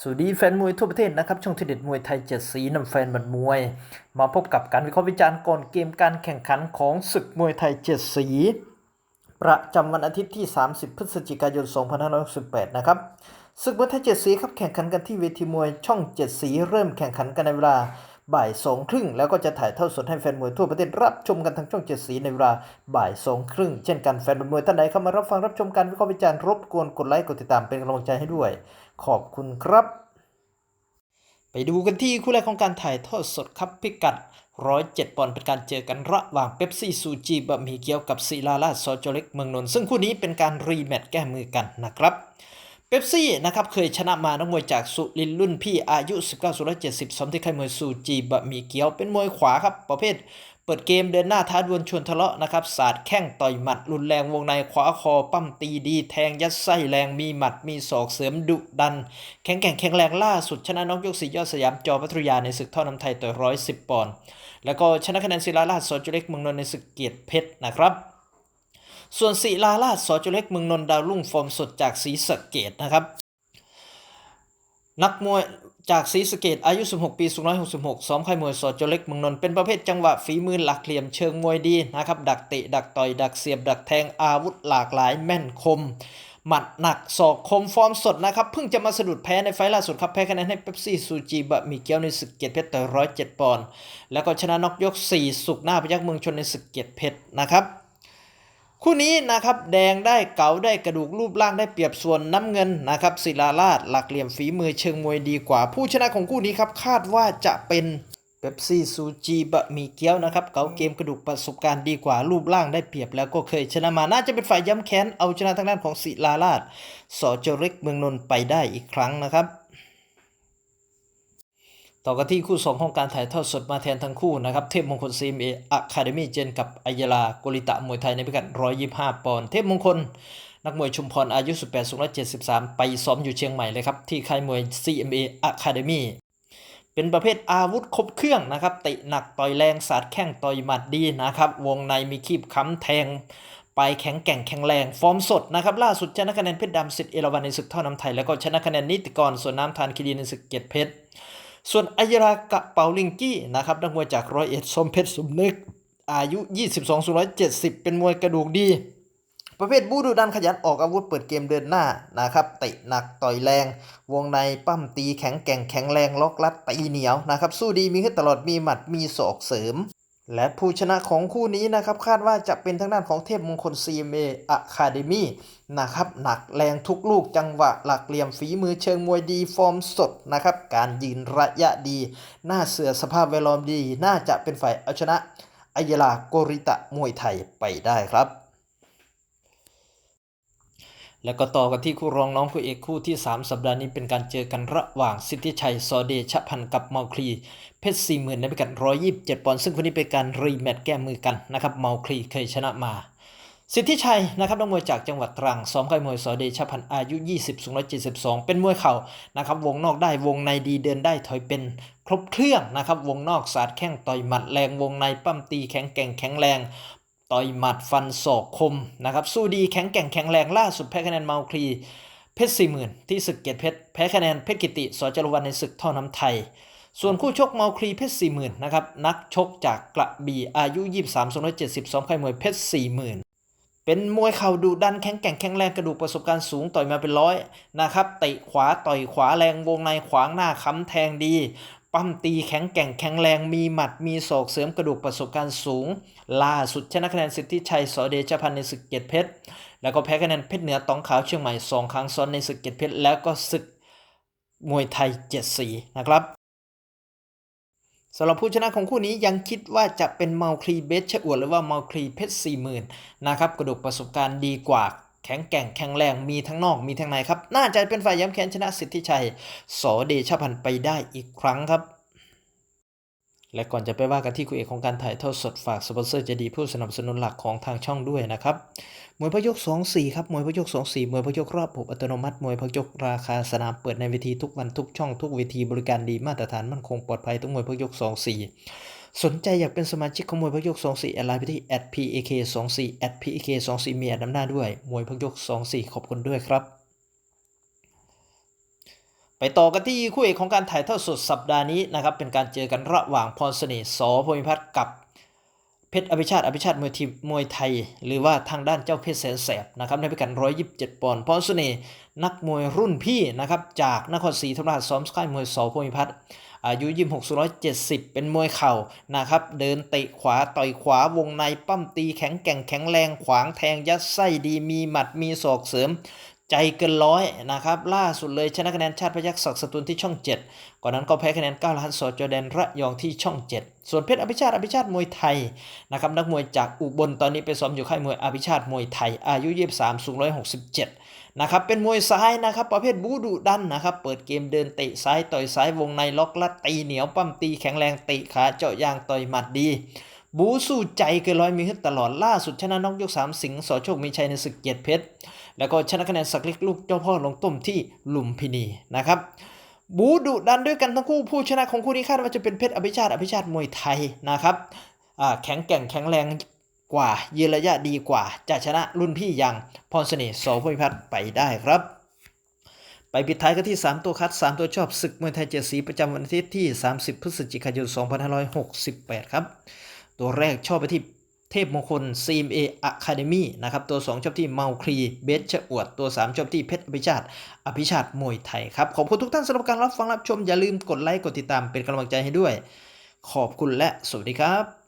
สวัสดีแฟนมวยทั่วประเทศนะครับ ช่องทีเด็ดมวยไทยเจ็ดสีนำแฟนบันมวย มาพบกับการวิเคราะห์วิจารณ์ก่อนเกมการแข่งขันของศึกมวยไทยเจ็ดสี ประจำวันอาทิตย์ที่ 30 พฤศจิกายน 2568 นะครับศึกมวยไทยเจ็ดสีครับแข่งขันกันที่เวทีมวยช่องเจ็ดสี เริ่มแข่งขันกันในเวลา บ่ายสองครึ่งแล้วก็จะถ่ายทอดสดให้แฟนมวยทั่วประเทศรับชมกันทางช่องเจ็ดสีในเวลาบ่ายสองครึ่งเช่นกันแฟนมวยท่านใดเข้ามารับฟังรับชมการวิเคราะห์วิจารณ์รบกวนกดไลค์กดติดตามเป็นกำลังใจให้ด้วย ขอบคุณครับ ไปดูกันที่คู่แรกของการถ่ายทอดสดครับพิกัด107ปอนด์เป็นการเจอกันระหว่างเป๊ปซี่ซูจีบะหมี่เกี๊ยวกับศิลาราซอจเล็กเมืองนนท์ซึ่งคู่นี้เป็นการรีแมตช์แก้มือกันนะครับ เป๊ปซี่นะครับเคยชนะมานักมวยจากสุรินรุ่นพี่อายุ 19 170สมที่ค่ายมวยซูจีบะหมี่เกี๊ยวเป็นมวยขวาครับ ประเภท เปิดเกมเดินหน้าท้าดวลชวนทะเลาะนะครับสาดแข้งต่อยหมัด รุนแรงวงในขวาคอปั้มตีดีแทงยัดไส้แรงมีหมัดมีศอกเสริมดุดัน แข็งแกร่งแข็งแรงล่าสุดชนะน็อกยกสียอดสยามจอพัทยาในศึกท่อน้ำไทยต่อยร้อยสิบปอนด์แล้วก็ชนะคะแนนศิลาราชสอจุเล็กเมืองนนท์ในศึกเกียรติเพชรนะครับ ส่วนศิลาราชสอจุเล็กเมืองนนดาวรุ่งฟอร์มสดจากศรีสะเกดนะครับ นักมวยจากศรีสะเกดอายุ 16 ปีสูง166ซ้อมค่ายมวยสดโจเล็กเมืองนนท์เป็นประเภทจังหวะฝีมือหลักเหลี่ยมเชิงมวยดีนะครับ ดักเตะ ดักต่อย ดักเสียบ ดักแทงอาวุธหลากหลายแม่นคม หมัดหนักศอกคมฟอร์มสดนะครับ เพิ่งจะมาสะดุดแพ้ในไฟล่าสุดครับ แพ้คะแนนให้เป๊ปซี่ซูจีบะมีเกียวในศึกเกียรติเพชรต่อย107 ปอนด์แล้วก็ชนะน็อกยก 4 สุกหน้าพยักเมืองชนในศึกเกียรติเพชรนะครับ คู่นี้นะครับแดงได้เก๋าได้กระดูกรูปร่างได้เปรียบส่วนน้ำเงินนะครับศิลาราชหลักเหลี่ยมฝีมือเชิงมวยดีกว่า ผู้ชนะของคู่นี้ครับคาดว่าจะเป็นเป๊ปซี่ซูจีบะมีเกี๊ยวนะครับเก๋าเกมกระดูกประสบการณ์ดีกว่ารูปร่างได้เปรียบแล้วก็เคยชนะมาน่าจะเป็นฝ่ายย้ำแค้นเอาชนะทางด้านของศิลาราชสอเจเล็กเมืองนนท์ไปได้อีกครั้งนะครับ ต่อกันที่คู่ 2 ของการถ่ายทอดสดมาแทนทั้งคู่นะครับ เทพมงคลซีมเออะคาเดมี่เจนกับอัยลาโกริตะมวยไทยในพิกัด 125 ปอนด์เทพมงคล นักมวยชุมพรอายุ 18สูง173 ไปซ้อมอยู่เชียงใหม่เลยครับ ที่ค่ายมวย CMA Academy เป็นประเภทอาวุธครบเครื่องนะครับเตะหนักต่อยแรงสาดแข้งต่อยหมัดดีนะครับ วงในมีคีบค้ำแทงไปแข็งแกร่งแข็งแรง ฟอร์มสดนะครับ ล่าสุดชนะคะแนนเพชรดำสิทธิ์เอราวันในศึกท่อน้ำไทย แล้วก็ชนะคะแนนนิติกรส่วนน้ำทานคีรีในศึกเกียรติเพชร ส่วนอัยรากะเปาลิงกี้นะครับนักมวยจากร้อยเอ็ดสมเพชรสมนึก อายุ 22สูง170 เป็นมวยกระดูกดี ประเภทบูดูดันขยันออกอาวุธเปิดเกมเดินหน้านะครับเตะหนักต่อยแรง วงในปั้มตีแข็งแกร่งแข็งแรงล็อกลัดตีเหนียวนะครับสู้ดีมีขึ้นตลอดมีหมัดมีศอกเสริม และผู้ชนะของคู่นี้นะครับ คาดว่าจะเป็นทางด้านของเทพมงคล CMA Academy นะครับ หนักแรงทุกลูกจังหวะหลักเหลี่ยมฝีมือเชิงมวยดีฟอร์มสดนะครับ การยืนระยะดี หน้าเสือสภาพแวดล้อมดี น่าจะเป็นฝ่ายเอาชนะอัยลาโกริตะมวยไทยไปได้ครับ แล้วก็ต่อกันที่คู่รองน้องคู่เอกคู่ที่ 3 สัปดาห์นี้เป็นการเจอกันระหว่างสิทธิชัย ซอเดชพันธ์กับเมาคลี เพชรสี่หมื่นในพิกัด127ปอนด์ซึ่งคนนี้เป็นการรีแมตช์แก้มือกันนะครับเมาคลีเคยชนะมา สิทธิชัยนะครับนักมวยจากจังหวัดตรังซ้อมค่ายมวยสอเดชพันธ์อายุ 20สูง172 เป็นมวยเข่านะครับวงนอกได้วงในดีเดินได้ถอยเป็นครบเครื่องนะครับวงนอกสาดแข้งต่อยหมัดแรงวงในปั้มตีแข็งแกร่งแข็งแรง ต่อยหมัดฟันศอกคมนะครับสู้ดีแข็งแกร่งแข็งแรงล่าสุดแพ้คะแนนเมาคลีเพชรสี่หมื่นที่ศึกเกียรติเพชรแพ้คะแนนเพชรกิติสจรวันในศึกท่อน้ำไทย ส่วนคู่ชกเมาคลีเพชรสี่หมื่นนะครับนักชกจากกระบี่อายุ23 270ซ้อมค่ายมวยเพชรสี่หมื่นเป็นมวยเข่าดุดันแข็งแกร่งแข็งแรงกระดูกประสบการณ์สูงต่อยมาเป็นร้อยนะครับเตะขวาต่อยขวาแรงวงในขวางหน้าค้ำแทงดี ปั้มตีแข็งแกร่งแข็งแรงมีหมัดมีศอกเสริมกระดูกประสบการณ์สูง ล่าสุดชนะคะแนนสิทธิชัยสอเดชพันธ์ในศึกเกียรติเพชร แล้วก็แพ้คะแนนเพชรเหนือตองขาวเชียงใหม่สองครั้งซ้อนในศึกเกียรติเพชร แล้วก็ศึกมวยไทยเจ็ดสีนะครับสำหรับผู้ชนะของคู่นี้ยังคิดว่าจะเป็นเมาคลีเบสชะอวดหรือว่าเมาคลีเพชรสี่หมื่นนะครับกระดูกประสบการณ์ดีกว่า แข็งแกร่งแข็งแรงมีทั้งนอกมีทั้งในครับ น่าจะเป็นฝ่ายย้ำแค้นชนะสิทธิชัยสอเดชพันธ์ไปได้อีกครั้งครับ และก่อนจะไปว่ากันที่คู่เอกของการถ่ายทอดสดฝากสปอนเซอร์จะดีผู้สนับสนุนหลักของทางช่องด้วยนะครับมวยพยก24ครับมวยพยก24มวยพยกรอบผูกอัตโนมัติมวยพยกราคาสนามเปิดในเวทีทุกวันทุกช่องทุกเวทีบริการดีมาตรฐานมั่นคงปลอดภัยทุกมวยพยก24 สนใจอยากเป็นสมาชิกของมวยพยก 24 แอดไลน์ไปที่ @pak24 @pak24 มีแอดนำหน้าด้วย มวยพยก 24 ขอบคุณด้วยครับ ไปต่อกันที่คู่เอกของการถ่ายทอดสดสัปดาห์นี้นะครับ เป็นการเจอกันระหว่างพรสน่ห์สพมิพัฒน์กับเพชรอภิชาติอภิชาติมวยทีมมวยไทย หรือว่าทางด้านเจ้าเพชรแสนแสบนะครับในพิกัด127 ปอนด์พรสน่ห์ นักมวยรุ่นพี่นะครับจากนครศรีธรรมราชซ้อมค่ายมวยสพมิพัฒน์อายุ26 170เป็นมวยเข่านะครับเดินเตะขวาต่อยขวาวงในปั้มตีแข็งแกร่งแข็งแรงขวางแทงยัดไส้ดีมีหมัดมีศอกเสริม ใจเกินร้อยนะครับ ล่าสุดเลยชนะคะแนนชาติพยัคฆ์ศักดิ์สตูลที่ช่อง 7 ก่อนนั้นก็แพ้คะแนน9ล้านสอจอแดนระยองที่ช่อง 7 ส่วนเพชรอภิชาติอภิชาติมวยไทยนะครับนักมวยจากอุบลตอนนี้ไปซ้อมอยู่ค่ายมวยอภิชาติมวยไทย อายุ 23 สูง 167 นะครับเป็นมวยซ้ายนะครับประเภทบูดุดันนะครับเปิดเกมเดินเตะซ้ายต่อยซ้ายวงในล็อกลัดตีเหนียวปั้มตีแข็งแรงเตะขาเจาะยางต่อยหมัดดี บูสู้ใจเกินร้อยมีขึ้นตลอดล่าสุดชนะน็อกยกสามสิงห์สอโชคมีชัยในศึกเกียรติเพชร แล้วก็ชนะคะแนนสักเล็กลูกเจ้าพ่อลงต้มที่ลุมพินีนะครับบูดุดันด้วยกันทั้งคู่ผู้ชนะของคู่นี้คาดว่าจะเป็นเพชรอภิชาติอภิชาติมวยไทยนะครับแข็งแกร่งแข็งแรงกว่ายืนระยะดีกว่า จะชนะรุ่นพี่อย่างพรสน่ห์โสพมิพัฒน์ไปได้ครับ ไปปิดท้ายกันที่ 3 ตัวคัด 3 ตัวชอบศึกมวยไทยเจ็ดสีประจำวันอาทิตย์ที่ 30 พฤศจิกายน 2568 ครับ ตัวแรกชอบไปที่เทพมงคล CMA Academy นะครับตัว 2 ชอบที่เมาครีเบสชะอวด ตัว 3 ชอบที่เพชรอภิชาติอภิชาติมวยไทยครับ ขอบคุณทุกท่านสำหรับการรับฟังรับชมอย่าลืมกดไลค์กดติดตามเป็นกำลังใจให้ด้วย ขอบคุณและสวัสดีครับ